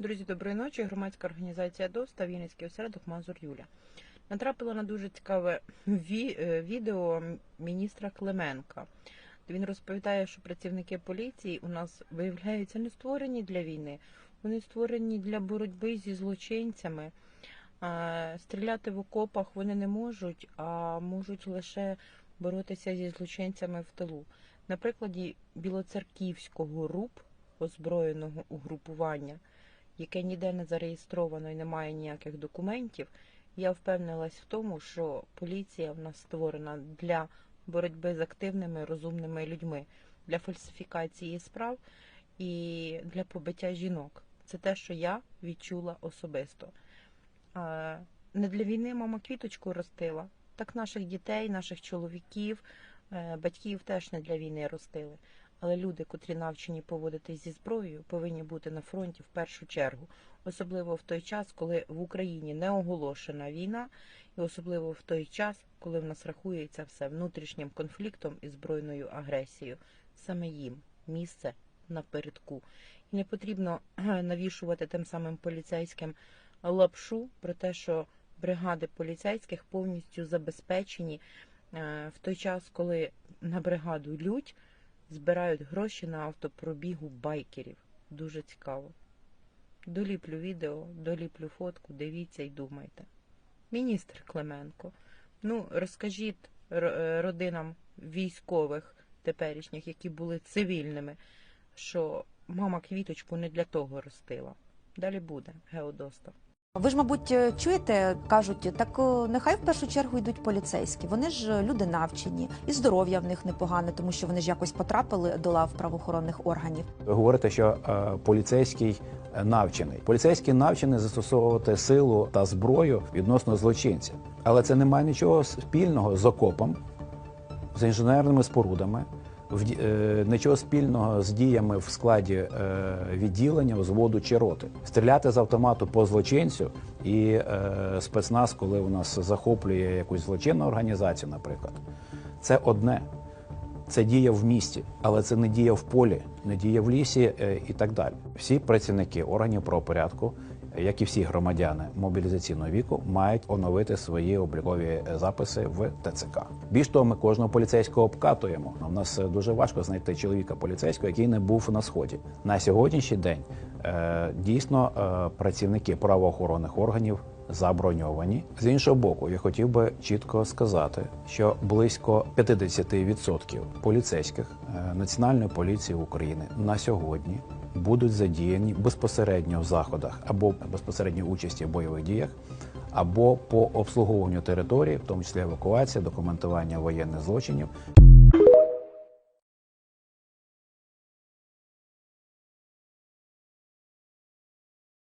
Друзі, доброї ночі. Громадська організація ДОС та Вінницький осередок Мазур Юля. Натрапила на дуже цікаве е, відео міністра Клименка. Він розповідає, що працівники поліції у нас виявляються не створені для війни, вони створені для боротьби зі злочинцями. Стріляти в окопах вони не можуть, а можуть лише боротися зі злочинцями в тилу. На прикладі білоцерківського РУП, озброєного угрупування, яке ніде не зареєстровано і не має ніяких документів, я впевнилась в тому, що поліція в нас створена для боротьби з активними розумними людьми, для фальсифікації справ і для побиття жінок. Це те, що я відчула особисто. Не для війни мама квіточку ростила, так наших дітей, наших чоловіків, е, батьків теж не для війни ростили. Але люди, котрі навчені поводитись зі зброєю, повинні бути на фронті в першу чергу, особливо в той час, коли в Україні не оголошена війна, і особливо в той час, коли в нас рахується все внутрішнім конфліктом і збройною агресією. Саме їм місце напередку. І не потрібно навішувати тим самим поліцейським лапшу про те, що бригади поліцейських повністю забезпечені е, в той час, коли на бригаду лють збирають гроші на автопробігу байкерів. Дуже цікаво. Доліплю відео, доліплю фотку, дивіться і думайте. Міністр Клименко, ну розкажіть е, родинам військових теперішніх, які були цивільними, що мама квіточку не для того ростила. Далі буде Геодоста. Ви ж, мабуть, чуєте, кажуть, так нехай в першу чергу йдуть поліцейські. Вони ж люди навчені, і здоров'я в них непогане, тому що вони ж якось потрапили до лав правоохоронних органів. Ви говорите, що е, поліцейський е, навчений. Поліцейський навчений застосовувати силу та зброю відносно злочинця. Але це не має нічого спільного з окопом, з інженерними спорудами, е, нічого спільного з діями в складі е, відділення, взводу чи роти. Стріляти з автомату по злочинцю і е, спецназ, коли у нас захоплює якусь злочинну організацію, наприклад, це одне. Це дія в місті, але це не дія в полі, не дія в лісі е, і так далі. Всі працівники органів правопорядку, е, як і всі громадяни мобілізаційного віку, мають оновити свої облікові записи в ТЦК. Більш того, ми кожного поліцейського обкатуємо. У нас е, дуже важко знайти чоловіка поліцейського, який не був на сході. На сьогоднішній день е, дійсно е, працівники правоохоронних органів заброньовані. З іншого боку, я хотів би чітко сказати, що близько 50% поліцейських е, Національної поліції України на сьогодні будуть задіяні безпосередньо в заходах або безпосередньо участі в бойових діях, або по обслуговуванню території, в тому числі евакуація, документування воєнних злочинів.